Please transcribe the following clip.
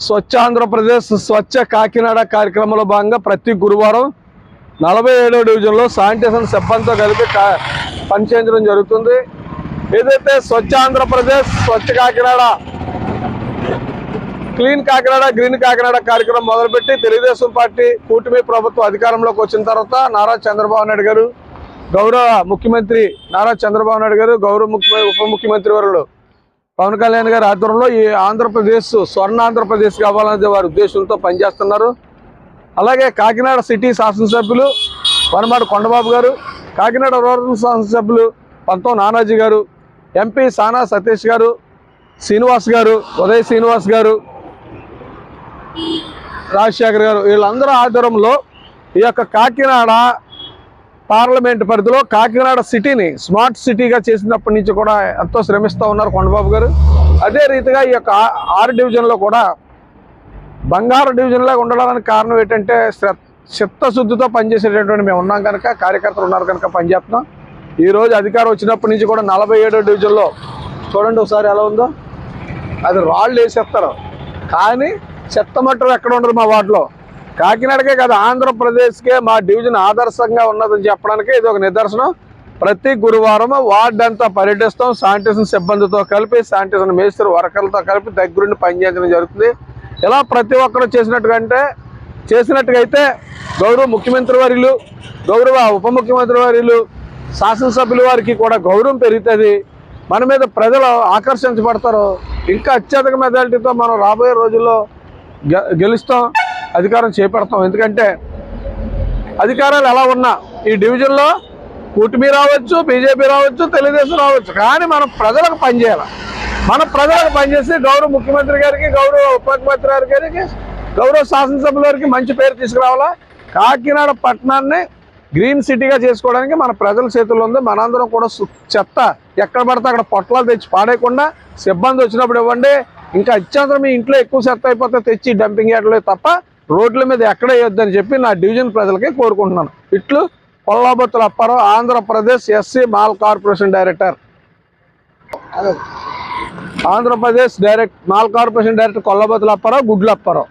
స్వచ్ఛ ఆంధ్రప్రదేశ్ స్వచ్ఛ కాకినాడ కార్యక్రమంలో భాగంగా ప్రతి గురువారం నలభై ఏడో డివిజన్లో శానిటేషన్ సిబ్బందితో కలిపి పనిచేయించడం జరుగుతుంది. ఏదైతే స్వచ్ఛ ఆంధ్రప్రదేశ్ స్వచ్ఛ కాకినాడ క్లీన్ కాకినాడ గ్రీన్ కాకినాడ కార్యక్రమం మొదలుపెట్టి తెలుగుదేశం పార్టీ కూటమి ప్రభుత్వం అధికారంలోకి వచ్చిన తర్వాత నారా చంద్రబాబు నాయుడు గారు గౌరవ ముఖ్యమంత్రి నారా చంద్రబాబు నాయుడు గారు గౌరవ ముఖ్య ఉప ముఖ్యమంత్రి వరుడు పవన్ కళ్యాణ్ గారి ఆధ్వర్యంలో ఈ ఆంధ్రప్రదేశ్ స్వర్ణ ఆంధ్రప్రదేశ్ కావాలనేది వారి ఉద్దేశంతో పనిచేస్తున్నారు. అలాగే కాకినాడ సిటీ శాసనసభ్యులు వనమాడు కొండబాబు గారు కాకినాడ రూరల్ శాసనసభ్యులు పంతో నానాజీ గారు ఎంపీ సానా సతీష్ గారు శ్రీనివాస్ గారు ఉదయ్ శ్రీనివాస్ గారు రాజశేఖర్ గారు వీళ్ళందరూ ఆధ్వర్యంలో ఈ యొక్క కాకినాడ పార్లమెంట్ పరిధిలో కాకినాడ సిటీని స్మార్ట్ సిటీగా చేసినప్పటి నుంచి కూడా ఎంతో శ్రమిస్తూ ఉన్నారు కొండబాబు గారు. అదే రీతిగా ఈ యొక్క ఆరు డివిజన్లో కూడా బంగారు డివిజన్లో ఉండడానికి కారణం ఏంటంటే చిత్తశుద్ధితో పనిచేసేటటువంటి మేము ఉన్నాం కనుక కార్యకర్తలు ఉన్నారు కనుక పనిచేస్తున్నాం. ఈరోజు అధికారం వచ్చినప్పటి నుంచి కూడా నలభై ఏడో డివిజన్లో చూడండి ఒకసారి ఎలా ఉందో. అది రాళ్ళు వేసేస్తారు. కానీ చెత్త మట్టం ఎక్కడ ఉండదు మా వార్డులో. కాకినాడకే కాదు ఆంధ్రప్రదేశ్కే మా డివిజన్ ఆదర్శంగా ఉన్నదని చెప్పడానికి ఇది ఒక నిదర్శనం. ప్రతి గురువారం వార్డు అంతా పర్యటిస్తాం శానిటేషన్ సిబ్బందితో కలిపి శానిటేషన్ మేస్త్రి వర్కర్లతో కలిపి దగ్గరుండి పనిచేయడం జరుగుతుంది. ఇలా ప్రతి ఒక్కరు చేసినట్టుగా అంటే చేసినట్టుగా అయితే గౌరవ ముఖ్యమంత్రి వర్యులు గౌరవ ఉప ముఖ్యమంత్రి వర్యులు శాసనసభ్యుల వారికి కూడా గౌరవం పెరుగుతుంది. మన మీద ప్రజలు ఆకర్షించబడతారు. ఇంకా అత్యధిక మెజారిటీతో మనం రాబోయే రోజుల్లో గె- గెలుస్తాం. అధికారం చేపడతాం. ఎందుకంటే అధికారాలు ఎలా ఉన్నా ఈ డివిజన్లో కూటమి రావచ్చు బీజేపీ రావచ్చు తెలుగుదేశం రావచ్చు. కానీ మనం ప్రజలకు పనిచేయాలి మన ప్రజలకు పనిచేసి గౌరవ ముఖ్యమంత్రి గారికి గౌరవ ఉపముఖ్యమంత్రి గారి గారికి గౌరవ శాసనసభ్యుల గారికి మంచి పేరు తీసుకురావాలా? కాకినాడ పట్టణాన్ని గ్రీన్ సిటీగా చేసుకోవడానికి మన ప్రజల చేతుల్లో ఉంది. మనందరం కూడా చెత్త ఎక్కడ పడితే అక్కడ పొట్లాలు తెచ్చి పాడేయకుండా సిబ్బంది వచ్చినప్పుడు ఇవ్వండి. ఇంకా అత్యంతరం మీ ఇంట్లో ఎక్కువ చెత్త అయిపోతే తెచ్చి డంపింగ్ చేయట్లేదు తప్ప రోడ్ల మీద ఎక్కడ వేయొద్దని చెప్పి నా డివిజన్ ప్రజలకి కోరుకుంటున్నాను. ఇట్లు Kollabothula Apparao Andhra Pradesh SC Mala corporation director. Andhra Pradesh direct Mala corporation director Kollabothula Apparao Gudla Apparao.